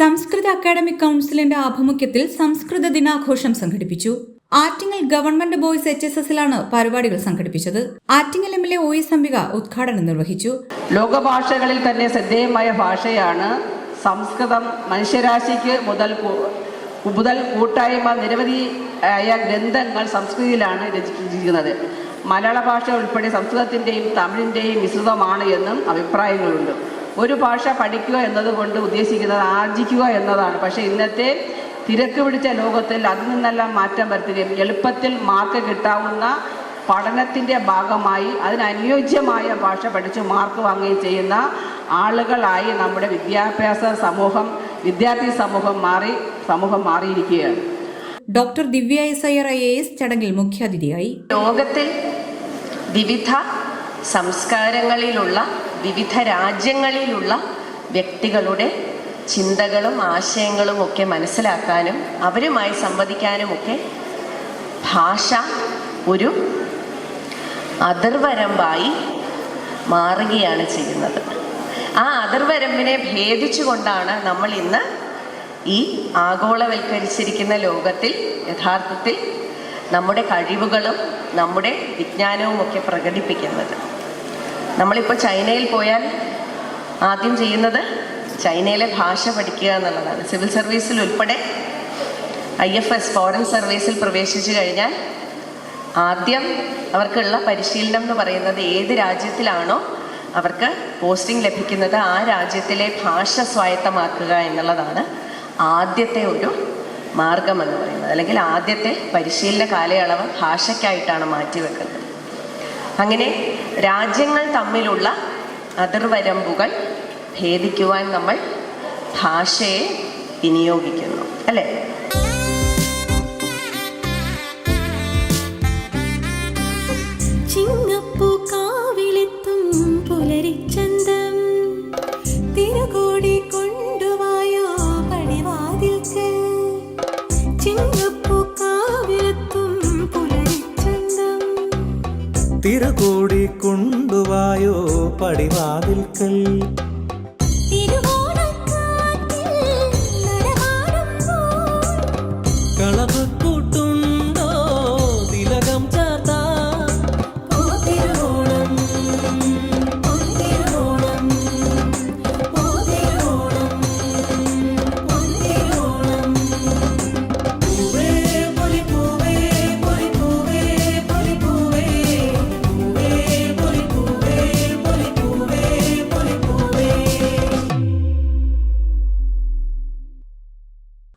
സംസ്കൃത അക്കാദമിക് കൗൺസിലിന്റെ ആഭിമുഖ്യത്തിൽ സംസ്കൃത ദിനാഘോഷം സംഘടിപ്പിച്ചു. Attingal government boys H S എസിലാണ് പരിപാടികൾ സംഘടിപ്പിച്ചത്. Attingal M L A O S Ambika ഉദ്ഘാടനം നിർവഹിച്ചു. ലോകഭാഷകളിൽ തന്നെ ശ്രദ്ധേയമായ ഭാഷയാണ് സംസ്കൃതം. മനുഷ്യരാശിക്ക് മുതൽ മുതൽ കൂട്ടായ്മ നിരവധി ആയ ഗ്രന്ഥങ്ങൾ സംസ്കൃതിയിലാണ് രചിച്ചിരിക്കുന്നത്. മലയാള ഭാഷ ഉൾപ്പെടെ സംസ്കൃതത്തിന്റെയും തമിഴിന്റെയും മിശ്രിതമാണ് എന്നും അഭിപ്രായങ്ങളുണ്ട്. ഒരു ഭാഷ പഠിക്കുക എന്നതുകൊണ്ട് ഉദ്ദേശിക്കുന്നത് ആർജിക്കുക എന്നതാണ്. പക്ഷേ ഇന്നത്തെ തിരക്ക് പിടിച്ച ലോകത്തിൽ അതിൽ നിന്നെല്ലാം മാറ്റം വരുത്തുകയും എളുപ്പത്തിൽ മാർക്ക് കിട്ടാവുന്ന പഠനത്തിന്റെ ഭാഗമായി അതിനനുയോജ്യമായ ഭാഷ പഠിച്ച് മാർക്ക് വാങ്ങുകയും ചെയ്യുന്ന ആളുകളായി നമ്മുടെ വിദ്യാഭ്യാസ സമൂഹം വിദ്യാർത്ഥി സമൂഹം മാറി സമൂഹം മാറിയിരിക്കുകയാണ്. Doctor Divya S I A S ചടങ്ങിൽ മുഖ്യാതിഥിയായി. ലോകത്തിൽ വിവിധ സംസ്കാരങ്ങളിലുള്ള വിവിധ രാജ്യങ്ങളിലുള്ള വ്യക്തികളുടെ ചിന്തകളും ആശയങ്ങളും ഒക്കെ മനസ്സിലാക്കാനും അവരുമായി സംവദിക്കാനും ഒക്കെ ഭാഷ ഒരു അതിർവരമ്പായി മാറുകയാണ് ചെയ്യുന്നത്. ആ അതിർവരമ്പിനെ ഭേദിച്ചുകൊണ്ടാണ് നമ്മൾ ഇന്ന് ഈ ആഗോളവൽക്കരിച്ചിരിക്കുന്ന ലോകത്തിൽ യഥാർത്ഥത്തിൽ നമ്മുടെ കഴിവുകളും നമ്മുടെ വിജ്ഞാനവും ഒക്കെ പ്രകടിപ്പിക്കുന്നത്. നമ്മളിപ്പോൾ ചൈനയിൽ പോയാൽ ആദ്യം ചെയ്യുന്നത് ചൈനയിലെ ഭാഷ പഠിക്കുക എന്നുള്ളതാണ്. സിവിൽ സർവീസിൽ ഉൾപ്പെടെ ഐ എഫ് എസ് ഫോറിൻ സർവീസിൽ പ്രവേശിച്ചു കഴിഞ്ഞാൽ ആദ്യം അവർക്കുള്ള പരിശീലനം എന്ന് പറയുന്നത് ഏത് രാജ്യത്തിലാണോ അവർക്ക് പോസ്റ്റിംഗ് ലഭിക്കുന്നത് ആ രാജ്യത്തിലെ ഭാഷ സ്വായത്തമാക്കുക എന്നുള്ളതാണ് ആദ്യത്തെ ഒരു മാർഗം എന്ന് പറയുന്നത്. അല്ലെങ്കിൽ ആദ്യത്തെ പരിശീലന കാലയളവ് ഭാഷയ്ക്കായിട്ടാണ് മാറ്റിവെക്കുന്നത്. അങ്ങനെ രാജ്യങ്ങൾ തമ്മിലുള്ള അതിർവരമ്പുകൾ ഭേദിക്കുവാൻ നമ്മൾ ഭാഷയെ വിനിയോഗിക്കുന്നു. അല്ലേ? തിരകൂടി കൊണ്ടുവായോ പടിവാതിൽക്കൽ.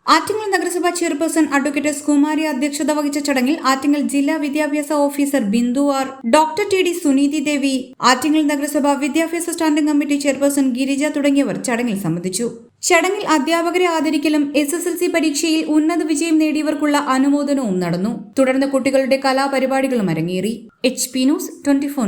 ആറ്റിങ്ങൽ നഗരസഭാ ചെയർപേഴ്സൺ അഡ്വക്കേറ്റ് കുമാരി അധ്യക്ഷത വഹിച്ച ചടങ്ങിൽ ആറ്റിങ്ങൽ ജില്ലാ വിദ്യാഭ്യാസ officer Bindu R doctor T D Suneethi Devi Attingal നഗരസഭ വിദ്യാഭ്യാസ സ്റ്റാൻഡിംഗ് കമ്മിറ്റി ചെയർപേഴ്സൺ ഗിരിജ തുടങ്ങിയവർ ചടങ്ങിൽ സംബന്ധിച്ചു. ചടങ്ങിൽ അധ്യാപകരെ ആദരിക്കലും എസ് എസ് എൽ സി പരീക്ഷയിൽ ഉന്നത വിജയം നേടിയവർക്കുള്ള അനുമോദനവും നടന്നു. തുടർന്ന് കുട്ടികളുടെ കലാപരിപാടികളും അരങ്ങേറി. H P news twenty four